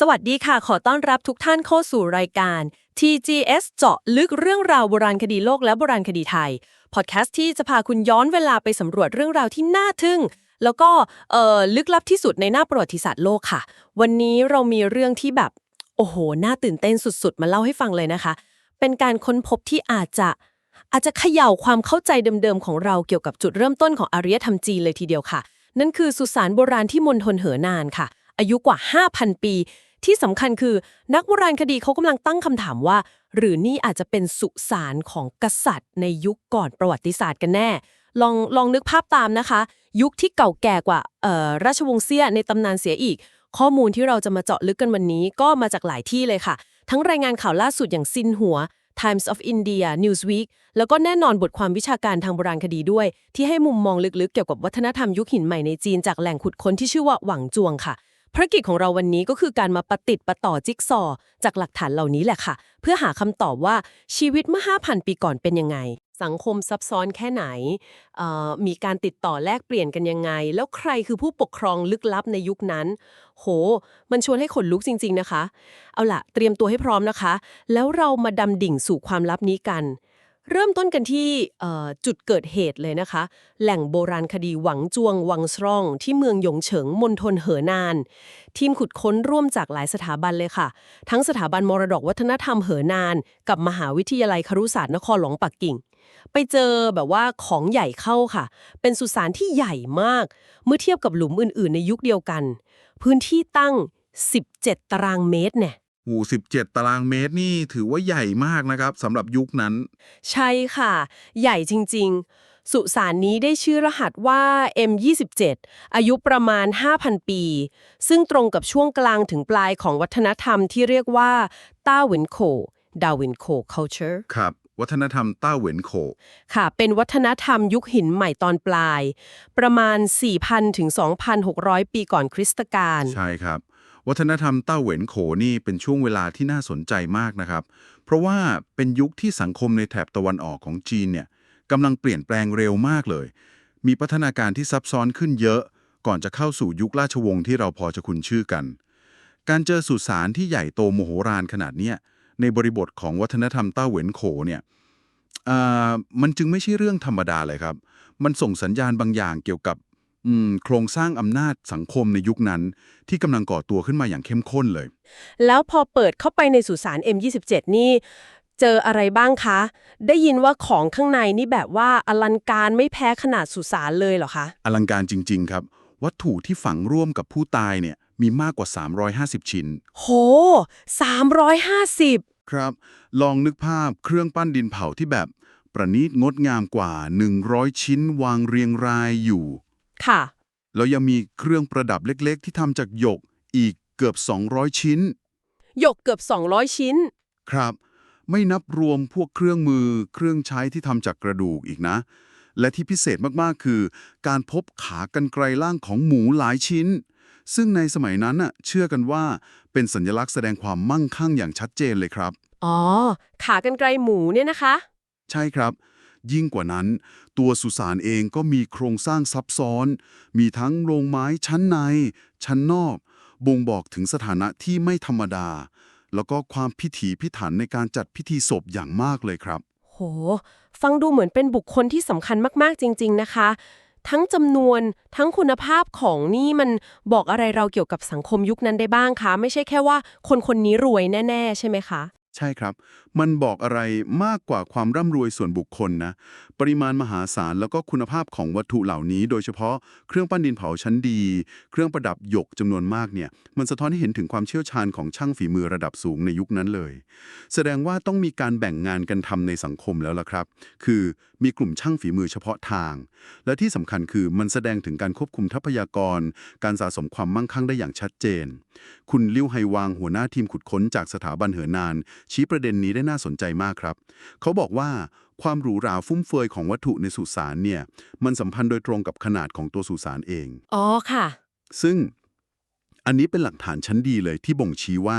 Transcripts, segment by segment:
สวัสดีค่ะ ขอต้อนรับทุกท่านเข้าสู่รายการ TGS เจาะลึกเรื่องราวโบราณคดีโลกและโบราณคดีไทย พอดแคสต์ที่จะพาคุณย้อนเวลาไปสำรวจเรื่องราวที่น่าทึ่ง แล้วก็เอ่อลึกลับที่สุดในหน้าประวัติศาสตร์โลกค่ะ วันนี้เรามีเรื่องที่แบบ โอ้โห น่าตื่นเต้นสุดๆ มาเล่าให้ฟังเลยนะคะ เป็นการค้นพบที่อาจจะอาจจะเขย่าความเข้าใจเดิมๆของเราเกี่ยวกับจุดเริ่มต้นของอารยธรรมจีนเลยทีเดียวค่ะ นั่นคือสุสานโบราณที่มณฑลเหอนานค่ะ อายุกว่า 5,000 ปี ที่สำคัญคือนักโบราณคดีเขากำลังตั้งคำถามว่า หรือนี่อาจจะเป็นสุสานของกษัตริย์ ในยุคก่อนประวัติศาสตร์กันแน่ ลองลองนึกภาพตามนะคะ ยุคที่เก่าแก่กว่าราชวงศ์เซี่ยในตำนานเสียอีก ข้อมูลที่เราจะมาเจาะลึกกันวันนี้ก็มาจากหลายที่เลยค่ะ ทั้งรายงานข่าวล่าสุดอย่างซินหัว Times of India Newsweek แล้วก็แน่นอนบทความวิชาการทางโบราณคดีด้วย ที่ให้มุมมองลึกๆ เกี่ยวกับวัฒนธรรมยุคหินใหม่ในจีนจากแหล่งขุดค้นที่ชื่อว่าหวังจวงค่ะ ภารกิจของเราวันนี้ก็คือการมาปะติดประต่อจิ๊กซอ จากหลักฐานเหล่านี้แหละค่ะ เพื่อหาคำตอบว่าชีวิตเมื่อ 5,000 ปีก่อนเป็นยังไง สังคมซับซ้อนแค่ไหน มีการติดต่อแลกเปลี่ยนกันยังไง แล้วใครคือผู้ปกครองลึกลับในยุคนั้น โห มันชวนให้ขนลุกจริง ๆนะคะ เอาล่ะ เตรียมตัวให้พร้อมนะคะ แล้วเรามาดำดิ่งสู่ความลับนี้กัน เริ่มต้นกันที่จุดเกิดเหตุเลยนะคะ แหล่งโบราณคดีหวังจวง วังสร่อง ที่เมืองหยงเฉิงมณฑลเหอนาน ทีมขุดค้นร่วมจากหลายสถาบันเลยค่ะ ทั้งสถาบันมรดกวัฒนธรรมเหอนาน กับมหาวิทยาลัยครุศาสตร์นครหลวงปักกิ่ง ไปเจอแบบว่าของใหญ่เข้าค่ะ เป็นสุสานที่ใหญ่มาก เมื่อเทียบกับหลุมอื่น ๆ ในยุคเดียวกัน พื้นที่ตั้ง 17 ตารางเมตรเนี่ย หู17ตารางเมตรนี่ถือว่าใหญ่มากนะครับสำหรับยุคนั้น ใช่ค่ะ ใหญ่จริง ๆ สุสานนี้ได้ชื่อรหัสว่า M27 อายุประมาณ 5,000 ปี ซึ่งตรงกับช่วงกลางถึงปลายของวัฒนธรรมที่เรียกว่าต้าหวินโคดาวินโค culture ครับวัฒนธรรมต้าเหวินโข ค่ะ เป็นวัฒนธรรมยุคหินใหม่ตอนปลาย ประมาณ 4,000 ถึง 2,600 ปีก่อนคริสตกาล ใช่ครับ วัฒนธรรมเต้าเหวินโขนี่เป็นช่วงเวลาที่น่าสนใจมากนะครับ เพราะว่าเป็นยุคที่สังคมในแถบตะวันออกของจีนเนี่ยกำลังเปลี่ยนแปลงเร็วมากเลย มีพัฒนาการที่ซับซ้อนขึ้นเยอะ ก่อนจะเข้าสู่ยุคราชวงศ์ที่เราพอจะคุ้นชื่อกัน การเจอสุสานที่ใหญ่โตโมโหฬารขนาดเนี้ยในบริบทของวัฒนธรรมเต้าเหวินโขเนี่ยอ่ามันจึงไม่ใช่เรื่องธรรมดาเลยครับ มันส่งสัญญาณบางอย่างเกี่ยวกับ โครงสร้างอำนาจสังคมในยุคนั้น ที่กำลังก่อตัวขึ้นมาอย่างเข้มข้นเลย แล้วพอเปิดเข้าไปในสุสาน M27 นี่ เจออะไรบ้างคะ ได้ยินว่าของข้างในนี่แบบว่าอลังการไม่แพ้ขนาดสุสานเลยเหรอคะ อลังการจริง ๆ ครับ วัตถุที่ฝังร่วมกับผู้ตายเนี่ยมีมากกว่า 350 ชิ้น โห 350 ครับ ลองนึกภาพเครื่องปั้นดินเผาที่แบบ ประณีตงดงามกว่า 100 ชิ้นวางเรียงรายอยู่ ค่ะ แล้วยังมีเครื่องประดับเล็กๆ ที่ทำจากหยกอีกเกือบ 200 ชิ้น หยกเกือบ 200 ชิ้น ครับ ไม่นับรวมพวกเครื่องมือเครื่องใช้ที่ทำจากกระดูกอีกนะ และที่พิเศษมากๆคือ การพบขากรรไกรล่างของหมูหลายชิ้น ซึ่งในสมัยนั้นน่ะเชื่อกันว่าเป็นสัญลักษณ์แสดงความมั่งคั่งอย่างชัดเจนเลยครับ อ๋อ ขากรรไกรหมูเนี่ยนะคะ ใช่ครับ ยิ่งกว่านั้น ตัวสุสานเองก็มีโครงสร้างซับซ้อน มีทั้งโรงไม้ชั้นใน ชั้นนอก บ่งบอกถึงสถานะที่ไม่ธรรมดา แล้วก็ความพิถีพิถันในการจัดพิธีศพอย่างมากเลยครับ โห ฟังดูเหมือนเป็นบุคคลที่สำคัญมากๆจริง ๆ นะคะ ทั้งจำนวนทั้งคุณภาพของนี่มันบอกอะไรเราเกี่ยวกับสังคมยุคนั้นได้บ้างคะ ไม่ใช่แค่ว่าคนคนนี้รวยแน่ ๆ ใช่ไหมคะ ใช่ครับ มันบอกอะไรมากกว่าความร่ำรวยส่วนบุคคลนะ ปริมาณมหาศาลแล้วก็คุณภาพของวัตถุเหล่านี้ โดยเฉพาะเครื่องปั้นดินเผาชั้นดี เครื่องประดับหยกจำนวนมากเนี่ย มันสะท้อนให้เห็นถึงความเชี่ยวชาญของช่างฝีมือระดับสูงในยุคนั้นเลย แสดงว่าต้องมีการแบ่งงานกันทำในสังคมแล้วล่ะครับ คือ มีกลุ่มช่างฝีมือเฉพาะทาง และที่สำคัญคือมันแสดงถึงการควบคุมทรัพยากร การสะสมความมั่งคั่งได้อย่างชัดเจน คุณลิ้วไฮวางหัวหน้าทีมขุดค้นจากสถาบันเหอนาน ชี้ประเด็นนี้ได้น่าสนใจมากครับ เขาบอกว่าความหรูหราฟุ่มเฟือยของวัตถุในสุสานเนี่ย มันสัมพันธ์โดยตรงกับขนาดของตัวสุสานเอง อ๋อค่ะ ซึ่งอันนี้เป็นหลักฐานชั้นดีเลยที่บ่งชี้ว่า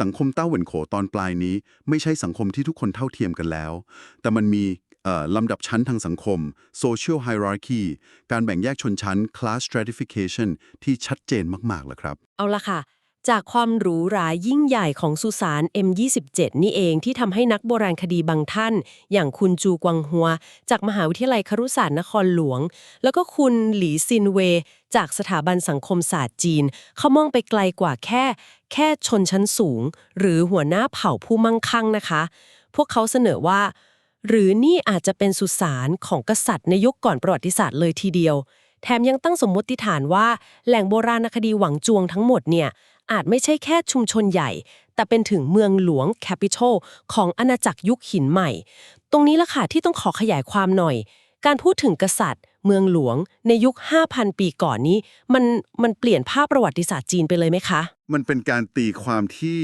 สังคมเต้าเหวินโขตอนปลายนี้ ไม่ใช่สังคมที่ทุกคนเท่าเทียมกันแล้ว แต่มันมีเอ่อ ลำดับชั้นทางสังคม social hierarchy การแบ่งแยกชนชั้น class stratification ที่ชัดเจนมากๆแล้วครับ เอาละค่ะ จากความหรูหรายิ่งใหญ่ของสุสาน M27 นี่เองที่ทำให้นักโบราณคดีบางท่าน อย่างคุณจูกวังฮัว จากมหาวิทยาลัยครุศาสตร์นครหลวง แล้วก็คุณหลีซินเว จากสถาบันสังคมศาสตร์จีน เขามองไปไกลกว่าแค่ แค่ชนชั้นสูง หรือหัวหน้าเผ่าผู้มั่งคั่งนะคะ พวกเขาเสนอว่า หรือนี่อาจจะเป็นสุสานของกษัตริย์ในยุคก่อนประวัติศาสตร์เลยทีเดียว แถมยังตั้งสมมติฐานว่า แหล่งโบราณคดีหวังจวงทั้งหมดเนี่ยอาจไม่ใช่แค่ชุมชนใหญ่ แต่เป็นถึงเมืองหลวงแคปิตอลของอาณาจักรยุคหินใหม่ ตรงนี้ละค่ะที่ต้องขอขยายความหน่อย การพูดถึงกษัตริย์ เมืองหลวง ในยุค 5,000 ปีก่อนนี้ มันมันเปลี่ยนภาพประวัติศาสตร์จีนไปเลยไหมคะ มันเป็นการตีความที่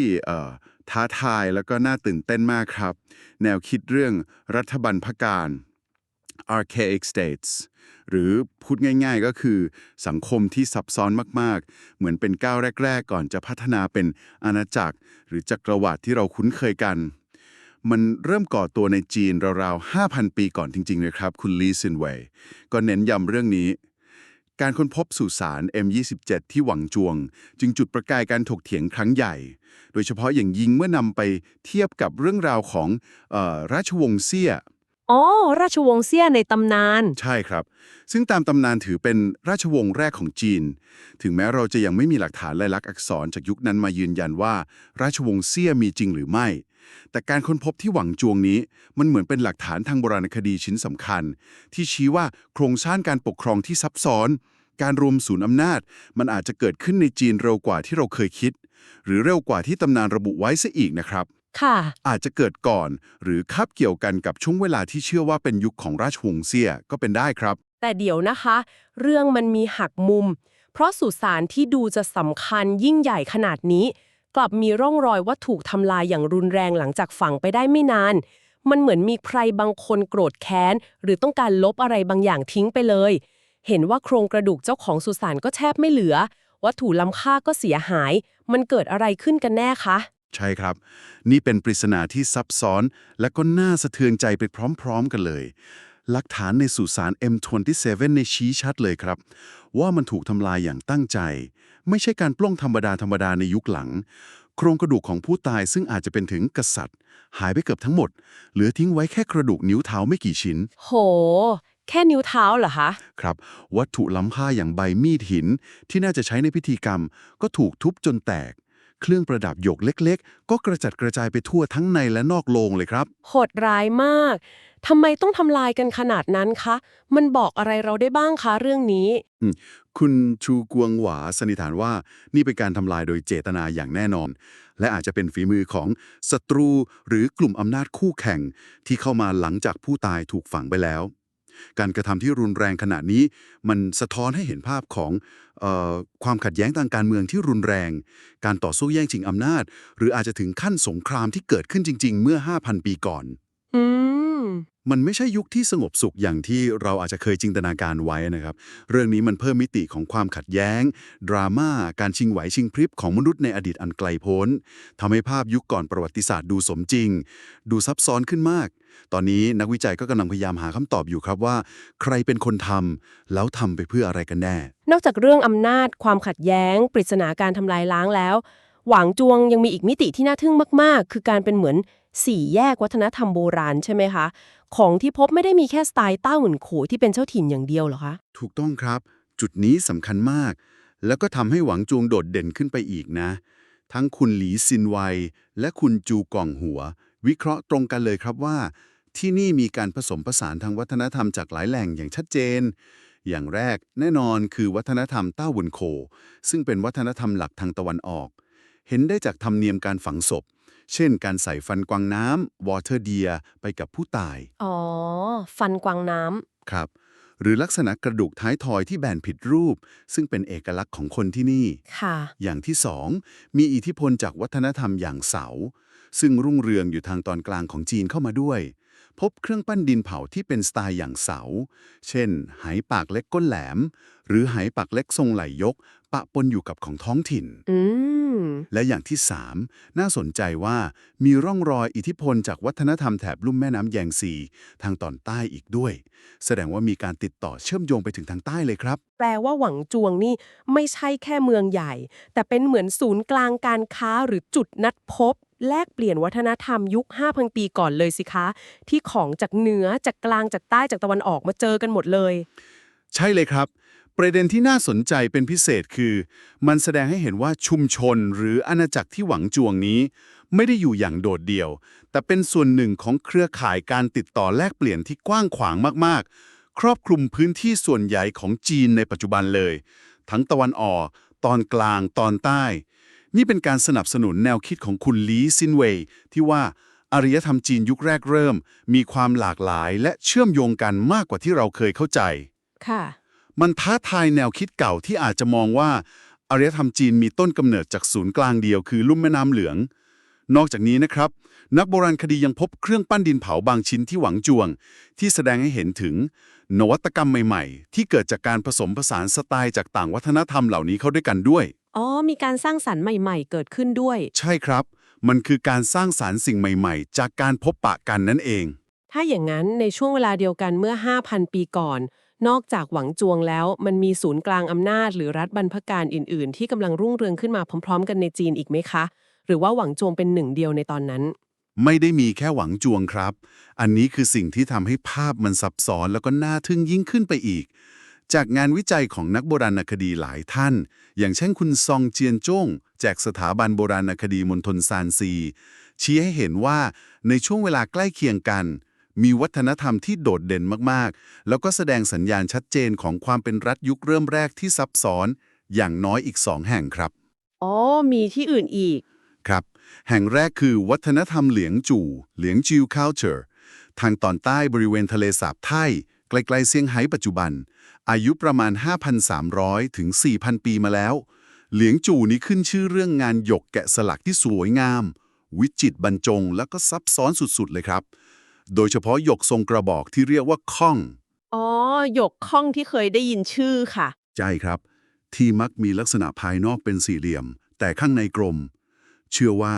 ท้าทายแล้วก็น่าตื่นเต้นมากครับ แนวคิดเรื่องรัฐบัลพการ archaic states หรือพูดง่ายๆก็คือสังคมที่ซับซ้อนมากๆ เหมือนเป็นก้าวแรก ๆ ก่อนจะพัฒนาเป็นอาณาจักร หรือจักรวรรดิที่เราคุ้นเคยกัน มันเริ่มก่อตัวในจีนราวๆ 5,000 ปีก่อนจริงๆเลยครับ คุณลีซินเวยก็เน้นย้ำเรื่องนี้ การค้นพบสุสาน M27 ที่หวังจวง จึงจุดประกายการถกเถียงครั้งใหญ่ โดยเฉพาะอย่างยิ่งเมื่อนำไปเทียบกับเรื่องราวของเออราชวงศ์เซี่ยอ๋อ ราชวงศ์เซี่ยในตำนาน ใช่ครับ ซึ่งตามตำนานถือเป็นราชวงศ์แรกของจีน ถึงแม้เราจะยังไม่มีหลักฐานลายลักษณ์อักษรจากยุคนั้นมายืนยันว่า ราชวงศ์เซี่ยมีจริงหรือไม่ แต่การค้นพบที่หวังจวงนี้ มันเหมือนเป็นหลักฐานทางโบราณคดีชิ้นสำคัญ ที่ชี้ว่าโครงสร้างการปกครองที่ซับซ้อน การรวมศูนย์อำนาจ มันอาจจะเกิดขึ้นในจีนเร็วกว่าที่เราเคยคิด หรือเร็วกว่าที่ตำนานระบุไว้ซะอีกนะครับค่ะอาจจะเกิดก่อนหรือคาบเกี่ยวกันกับช่วงเวลาที่เชื่อว่าเป็นยุคของราชวงศ์เซี่ยก็เป็นได้ครับ แต่เดี๋ยวนะคะ เรื่องมันมีหักมุม เพราะสุสานที่ดูจะสำคัญยิ่งใหญ่ขนาดนี้ กลับมีร่องรอยว่าถูกทำลายอย่างรุนแรงหลังจากฝังไปได้ไม่นาน มันเหมือนมีใครบางคนโกรธแค้น หรือต้องการลบอะไรบางอย่างทิ้งไปเลย เห็นว่าโครงกระดูกเจ้าของสุสานก็แทบไม่เหลือ วัตถุล้ำค่าก็เสียหาย มันเกิดอะไรขึ้นกันแน่คะใช่ครับ นี่เป็นปริศนาที่ซับซ้อนและก็น่าสะเทือนใจไปพร้อม ๆ กันเลย หลักฐานในสุสาน M27 ในชี้ชัดเลยครับ ว่ามันถูกทำลายอย่างตั้งใจ ไม่ใช่การปล้องธรรมดาธรรมดาในยุคหลัง โครงกระดูกของผู้ตายซึ่งอาจจะเป็นถึงกษัตริย์ หายไปเกือบทั้งหมด เหลือทิ้งไว้แค่กระดูกนิ้วเท้าไม่กี่ชิ้น โห แค่นิ้วเท้าเหรอคะ ครับ วัตถุล้ำค่าอย่างใบมีดหิน ที่น่าจะใช้ในพิธีกรรม ก็ถูกทุบจนแตกเครื่องประดับหยกเล็ก ๆ ก็กระจัดกระจายไปทั่วทั้งในและนอกโลงเลยครับ โหดร้ายมาก ทำไมต้องทำลายกันขนาดนั้นคะ มันบอกอะไรเราได้บ้างคะเรื่องนี้คุณชูกวงหวาสันนิษฐานว่านี่เป็นการทำลายโดยเจตนาอย่างแน่นอน และอาจจะเป็นฝีมือของศัตรูหรือกลุ่มอำนาจคู่แข่ง ที่เข้ามาหลังจากผู้ตายถูกฝังไปแล้ว การกระทำที่รุนแรงขนาดนี้ มันสะท้อนให้เห็นภาพของเออความขัดแย้งทางการเมืองที่รุนแรง การต่อสู้แย่งชิงอำนาจ หรืออาจจะถึงขั้นสงครามที่เกิดขึ้นจริง ๆ เมื่อ 5,000 ปีก่อน มันไม่ใช่ยุคที่สงบสุขอย่างที่เราอาจจะเคยจินตนาการไว้นะครับ เรื่องนี้มันเพิ่มมิติของความขัดแย้ง ดราม่า การชิงไหวชิงพริบของมนุษย์ในอดีตอันไกลโพ้นทำให้ภาพยุคก่อนประวัติศาสตร์ดูสมจริง ดูซับซ้อนขึ้นมาก ตอนนี้นักวิจัยก็กำลังพยายามหาคำตอบอยู่ครับว่า ใครเป็นคนทำแล้วทำไปเพื่ออะไรกันแน่ นอกจากเรื่องอำนาจ ความขัดแย้ง ปริศนาการทำลายล้างแล้ว หวางจวงยังมีอีกมิติที่น่าทึ่งมาก ๆ คือการเป็นเหมือน สี่แยกวัฒนธรรมโบราณใช่ไหมคะ ของที่พบไม่ได้มีแค่สไตล์ต้าหวนโขที่เป็นเจ้าถิ่นอย่างเดียวหรอคะ ถูกต้องครับ จุดนี้สำคัญมาก แล้วก็ทำให้หวังจวงโดดเด่นขึ้นไปอีกนะ ทั้งคุณหลีซินไวและคุณจูกองหัว วิเคราะห์ตรงกันเลยครับว่า ที่นี่มีการผสมผสานทางวัฒนธรรมจากหลายแหล่งอย่างชัดเจนอย่างแรกแน่นอนคือวัฒนธรรมต้าหวนโค ซึ่งเป็นวัฒนธรรมหลักทางตะวันออก เห็นได้จากธรรมเนียมการฝังศพ เช่นการใส่ฟันกวางน้ำวอเตอร์เดียไปกับผู้ตาย อ๋อ ฟันกวางน้ำครับ หรือลักษณะกระดูกท้ายทอยที่แบนผิดรูป ซึ่งเป็นเอกลักษณ์ของคนที่นี่ค่ะ อย่างที่สองมีอิทธิพลจากวัฒนธรรมอย่างเสา ซึ่งรุ่งเรืองอยู่ทางตอนกลางของจีนเข้ามาด้วย พบเครื่องปั้นดินเผาที่เป็นสไตล์อย่างเสา เช่น ไหปากเล็กก้นแหลม หรือไหปากเล็กทรงไหลยก ปะปนอยู่กับของท้องถิ่น อืม และอย่างที่ 3 น่าสนใจว่ามีร่องรอยอิทธิพลจากวัฒนธรรมแถบลุ่มแม่น้ำแยงซี ทางตอนใต้อีกด้วย แสดงว่ามีการติดต่อเชื่อมโยงไปถึงทางใต้เลยครับ แปลว่าหวังจวงนี่ไม่ใช่แค่เมืองใหญ่ แต่เป็นเหมือนศูนย์กลางการค้าหรือจุดนัดพบแลกเปลี่ยนวัฒนธรรมยุค 5,000 ปีก่อนเลยสิคะ ที่ของจากเหนือจากกลางจากใต้จากตะวันออกมาเจอกันหมดเลย ใช่เลยครับ ประเด็นที่น่าสนใจเป็นพิเศษคือ มันแสดงให้เห็นว่าชุมชนหรืออาณาจักรที่หวังจวงนี้ ไม่ได้อยู่อย่างโดดเดี่ยว แต่เป็นส่วนหนึ่งของเครือข่ายการติดต่อแลกเปลี่ยนที่กว้างขวางมากๆ ครอบคลุมพื้นที่ส่วนใหญ่ของจีนในปัจจุบันเลย ทั้งตะวันออก ตอนกลางตอนใต้ นี่เป็นการสนับสนุนแนวคิดของคุณลีซินเวยที่ว่าอารยธรรมจีนยุคแรกเริ่ม มีความหลากหลายและเชื่อมโยงกันมากกว่าที่เราเคยเข้าใจค่ะ มันท้าทายแนวคิดเก่าที่อาจจะมองว่าอารยธรรมจีนมีต้นกำเนิดจากศูนย์กลางเดียวคือลุ่มแม่น้ำเหลือง นอกจากนี้นะครับ นักโบราณคดียังพบเครื่องปั้นดินเผาบางชิ้นที่หวังจวง ที่แสดงให้เห็นถึง นวัตกรรมใหม่ ๆ ที่เกิดจากการผสมผสานสไตล์จากต่างวัฒนธรรมเหล่านี้เข้าด้วยกันด้วย อ๋อ มีการสร้างสรรค์ใหม่ ๆ เกิดขึ้นด้วย ใช่ครับ มันคือการสร้างสารรค์สิ่งใหม่ ๆ จากการพบปะกันนั่นเอง ถ้าอย่างนั้นในช่วงเวลาเดียวกันเมื่อ 5,000 ปีก่อน นอกจากหวังจวงแล้ว มันมีศูนย์กลางอำนาจหรือรัฐบรรพการอื่น ๆ ที่กำลังรุ่งเรืองขึ้นมาพร้อม ๆ กันในจีนอีกไหมคะ หรือว่าหวังจวงเป็นหนึ่งเดียวในตอนนั้น ไม่ได้มีแค่หวังจวงครับ อันนี้คือสิ่งที่ทำให้ภาพมันซับซ้อนแล้วก็น่าทึ่งยิ่งขึ้นไปอีก จากงานวิจัยของนักโบราณคดีหลายท่าน อย่างเช่นคุณซองเจียนจงจากสถาบันโบราณคดีมณฑลซานซีชี้ให้เห็นว่าในช่วงเวลาใกล้เคียงกัน มีวัฒนธรรมที่โดดเด่นมากๆ แล้วก็แสดงสัญญาณชัดเจนของความเป็นรัฐยุคเริ่มแรกที่ซับซ้อน อย่างน้อยอีกสองแห่งครับ อ๋อ มีที่อื่นอีก ครับ แห่งแรกคือวัฒนธรรมเหลียงจู่ เหลียงจิว culture ทางตอนใต้บริเวณทะเลสาบไทยใกล้ๆเซี่ยงไฮ้ปัจจุบัน อายุประมาณ 5,300 ถึง 4,000 ปีมาแล้ว เหลียงจู่นี้ขึ้นชื่อเรื่องงานหยกแกะสลักที่สวยงาม วิจิตรบรรจงแล้วก็ซับซ้อนสุดๆเลยครับ โดยเฉพาะหยกทรงกระบอกที่เรียกว่าข้อง อ๋อ หยกข้องที่เคยได้ยินชื่อค่ะ ใช่ครับ ที่มักมีลักษณะภายนอกเป็นสี่เหลี่ยม แต่ข้างในกลม เชื่อว่า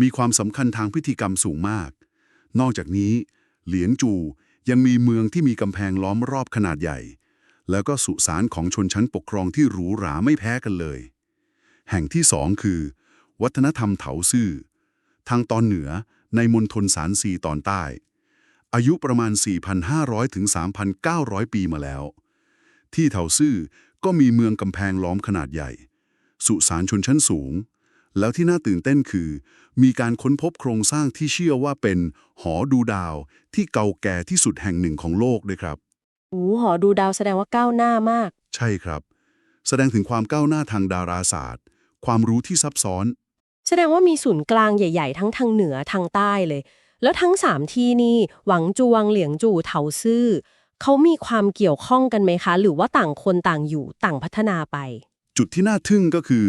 มีความสำคัญทางพิธีกรรมสูงมาก นอกจากนี้ เหลียงจูยังมีเมืองที่มีกำแพงล้อมรอบขนาดใหญ่ แล้วก็สุสานของชนชั้นปกครองที่หรูหราไม่แพ้กันเลย แห่งที่สองคือ วัฒนธรรมเถาซื่อ ทางตอนเหนือในมณฑลสารซีตอนใต้ อายุประมาณ 4,500 ถึง 3,900 ปีมาแล้ว ที่เถาซื่อก็มีเมืองกำแพงล้อมขนาดใหญ่ สุสานชนชั้นสูง แล้วที่น่าตื่นเต้นคือ มีการค้นพบโครงสร้างที่เชื่อว่าเป็นหอดูดาวที่เก่าแก่ที่สุดแห่งหนึ่งของโลกด้วยครับโอ้หอดูดาวแสดงว่าก้าวหน้ามาก ใช่ครับ แสดงถึงความก้าวหน้าทางดาราศาสตร์ ความรู้ที่ซับซ้อน แสดงว่ามีศูนย์กลางใหญ่ ๆ ทั้งทางเหนือทางใต้เลย แล้วทั้งสามที่นี่หวังจวงเหลียงจู่เถาซื่อเขามีความเกี่ยวข้องกันไหมคะ หรือว่าต่างคนต่างอยู่ต่างพัฒนาไป จุดที่น่าทึ่งก็คือ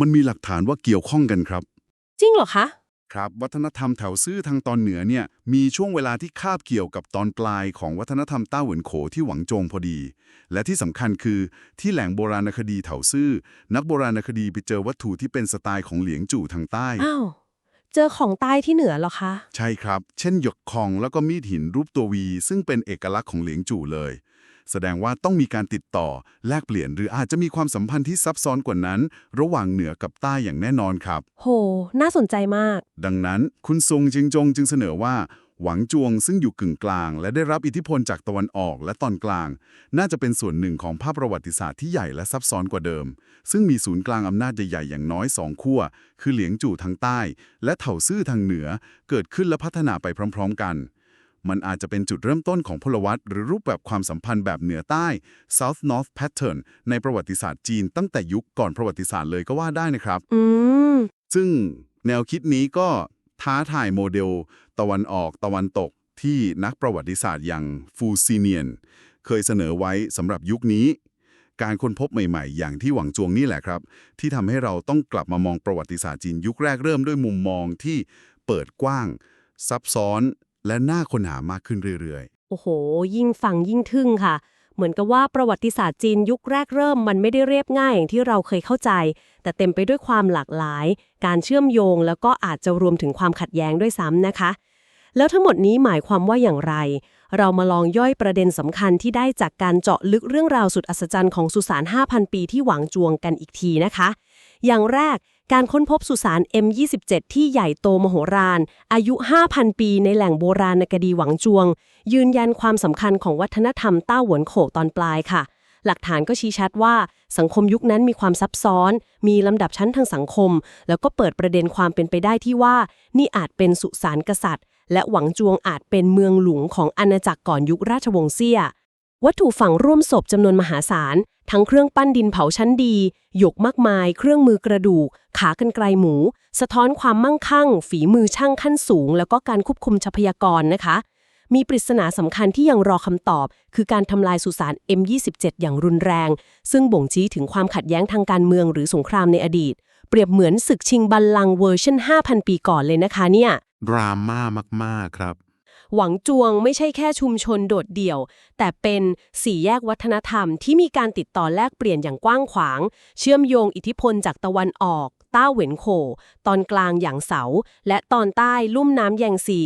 มันมีหลักฐานว่าเกี่ยวข้องกันครับ จริงเหรอคะครับวัฒนธรรมแถวซื่อทางตอนเหนือเนี่ยมีช่วงเวลาที่คาบเกี่ยวกับตอนปลายของวัฒนธรรมต้าเหวินโขที่หวังโจงพอดี และที่สำคัญคือที่แหล่งโบราณคดีแถวซื่อนักโบราณคดีไปเจอวัตถุที่เป็นสไตล์ของเหลียงจู่ทางใต้อ้าว เจอของใต้ที่เหนือเหรอคะ ใช่ครับ เช่นหยกคองแล้วก็มีดหินรูปตัววี ซึ่งเป็นเอกลักษณ์ของเหลียงจู่เลย แสดงว่าต้องมีการติดต่อ แลกเปลี่ยนหรืออาจจะมีความสัมพันธ์ที่ซับซ้อนกว่านั้น ระหว่างเหนือกับใต้อย่างแน่นอนครับ โห น่าสนใจมาก ดังนั้นคุณซุงจิงจงจึงเสนอว่า หวังจวงซึ่งอยู่กึ่งกลาง และได้รับอิทธิพลจากตะวันออกและตอนกลาง น่าจะเป็นส่วนหนึ่งของภาพประวัติศาสตร์ที่ใหญ่และซับซ้อนกว่าเดิม ซึ่งมีศูนย์กลางอำนาจใหญ่ๆอย่างน้อยสองขั้วคือเหลียงจู่ทางใต้ และเถาซื่อทางเหนือ เกิดขึ้นและพัฒนาไปพร้อม ๆ กัน มันอาจจะเป็นจุดเริ่มต้นของพลวัตหรือรูปแบบความสัมพันธ์แบบเหนือใต้ South North Pattern ในประวัติศาสตร์จีนตั้งแต่ยุคก่อนประวัติศาสตร์เลยก็ว่าได้นะครับอืมซึ่งแนวคิดนี้ก็ ท้าทายโมเดล ตะวันออกตะวันตกที่นักประวัติศาสตร์อย่างฟูซีเนียน เคยเสนอไว้สำหรับยุคนี้ การค้นพบใหม่ๆ อย่างที่หวังจวงนี่แหละครับ ที่ทำให้เราต้องกลับมามองประวัติศาสตร์จีนยุคแรกเริ่มด้วยมุมมองที่เปิดกว้าง ซับซ้อนและน่าค้นหามากขึ้นเรื่อยๆ โอ้โห ยิ่งฟังยิ่งทึ่งค่ะ เหมือนกับว่าประวัติศาสตร์จีนยุคแรกเริ่มมันไม่ได้เรียบง่ายอย่างที่เราเคยเข้าใจ แต่เต็มไปด้วยความหลากหลาย การเชื่อมโยงแล้วก็อาจจะรวมถึงความขัดแย้งด้วยซ้ำนะคะ แล้วทั้งหมดนี้หมายความว่าอย่างไร เรามาลองย่อยประเด็นสำคัญที่ได้จากการเจาะลึกเรื่องราวสุดอัศจรรย์ของสุสาน 5,000 ปีที่หวังจวงกันอีกทีนะคะ อย่างแรก การค้นพบสุสาน M27 ที่ใหญ่โตมโหฬารอายุ 5,000 ปีในแหล่งโบราณคดีหวังจวง ยืนยันความสำคัญของวัฒนธรรมต้าหวนโขตอนปลายค่ะ หลักฐานก็ชี้ชัดว่าสังคมยุคนั้นมีความซับซ้อน มีลำดับชั้นทางสังคม แล้วก็เปิดประเด็นความเป็นไปได้ที่ว่า นี่อาจเป็นสุสานกษัตริย์ และหวังจวงอาจเป็นเมืองหลวงของอาณาจักรก่อนยุคราชวงศ์เซี่ย วัตถุฝังร่วมศพจำนวนมหาศาล ทั้งเครื่องปั้นดินเผาชั้นดี หยกมากมาย เครื่องมือกระดูก ขากรรไกรหมู สะท้อนความมั่งคั่ง ฝีมือช่างขั้นสูง แล้วก็การควบคุมทรัพยากรนะคะ มีปริศนาสำคัญที่ยังรอคำตอบ คือการทำลายสุสาน M27 อย่างรุนแรง ซึ่งบ่งชี้ถึงความขัดแย้งทางการเมืองหรือสงครามในอดีต เปรียบเหมือนศึกชิงบัลลังก์เวอร์ชัน5,000 ปีก่อนเลยนะคะเนี่ย ดราม่ามากๆครับ หวังจวงไม่ใช่แค่ชุมชนโดดเดี่ยว แต่เป็นสี่แยกวัฒนธรรมที่มีการติดต่อแลกเปลี่ยนอย่างกว้างขวาง เชื่อมโยงอิทธิพลจากตะวันออก ต้าเหวินโข ตอนกลางอย่างเสา และตอนใต้ลุ่มน้ำแยงซี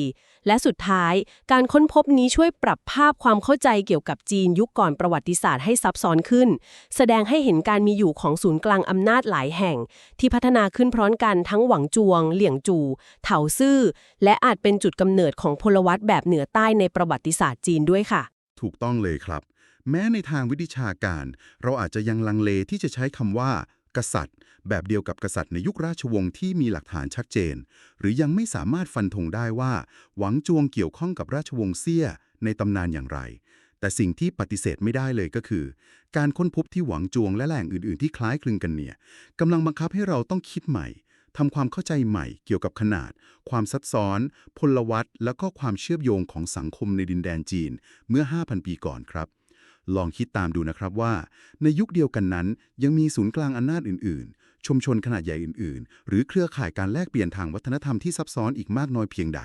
และสุดท้าย การค้นพบนี้ช่วยปรับภาพความเข้าใจเกี่ยวกับจีนยุคก่อนประวัติศาสตร์ให้ซับซ้อนขึ้น แสดงให้เห็นการมีอยู่ของศูนย์กลางอำนาจหลายแห่ง ที่พัฒนาขึ้นพร้อมกันทั้งหวังจวง เหลี่ยงจู เถาซื่อ และอาจเป็นจุดกำเนิดของพลวัตแบบเหนือใต้ในประวัติศาสตร์จีนด้วยค่ะ ถูกต้องเลยครับ แม้ในทางวิชาการ เราอาจจะยังลังเลที่จะใช้คำว่า กษัตริย์ แบบเดียวกับกษัตริย์ในยุคราชวงศ์ที่มีหลักฐานชัดเจน หรือยังไม่สามารถฟันธงได้ว่าหวังจวงเกี่ยวข้องกับราชวงศ์เซี่ยในตำนานอย่างไร แต่สิ่งที่ปฏิเสธไม่ได้เลยก็คือ การค้นพบที่หวังจวงและแหล่งอื่นๆที่คล้ายคลึงกันเนี่ยกำลังบังคับให้เราต้องคิดใหม่ทำความเข้าใจใหม่เกี่ยวกับขนาด ความซับซ้อน พลวัตและก็ความเชื่อมโยงของสังคมในดินแดนจีนเมื่อ 5,000 ปีก่อนครับ ลองคิดตามดูนะครับว่า ในยุคเดียวกันนั้น ยังมีศูนย์กลางอำนาจอื่น ๆ ชุมชนขนาดใหญ่อื่น ๆ หรือเครือข่ายการแลกเปลี่ยนทางวัฒนธรรมที่ซับซ้อนอีกมากน้อยเพียงใด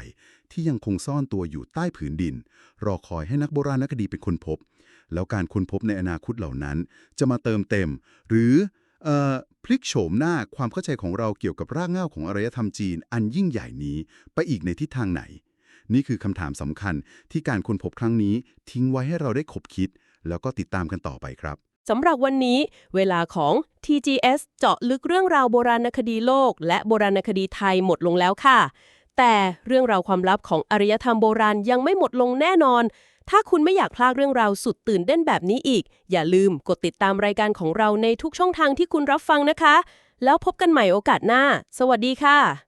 ที่ยังคงซ่อนตัวอยู่ใต้ผืนดิน รอคอยให้นักโบราณคดีเป็นคนพบ แล้วการค้นพบในอนาคตเหล่านั้น จะมาเติมเต็ม หรือพลิกโฉมหน้าความเข้าใจของเราเกี่ยวกับรากเหง้าของอารยธรรมจีน อันยิ่งใหญ่นี้ไปอีกในทิศทางไหน นี่คือคำถามสำคัญที่การค้นพบครั้งนี้ทิ้งไว้ให้เราได้ขบคิด แล้วก็ติดตามกันต่อไปครับสำหรับวันนี้ เวลาของ TGS เจาะลึกเรื่องราวโบราณคดีโลก และโบราณคดีไทยหมดลงแล้วค่ะ แต่เรื่องราวความลับของอารยธรรมโบราณยังไม่หมดลงแน่นอน ถ้าคุณไม่อยากพลาดเรื่องราวสุดตื่นเต้นแบบนี้อีก อย่าลืมกดติดตามรายการของเราในทุกช่องทางที่คุณรับฟังนะคะ แล้วพบกันใหม่โอกาสหน้า สวัสดีค่ะ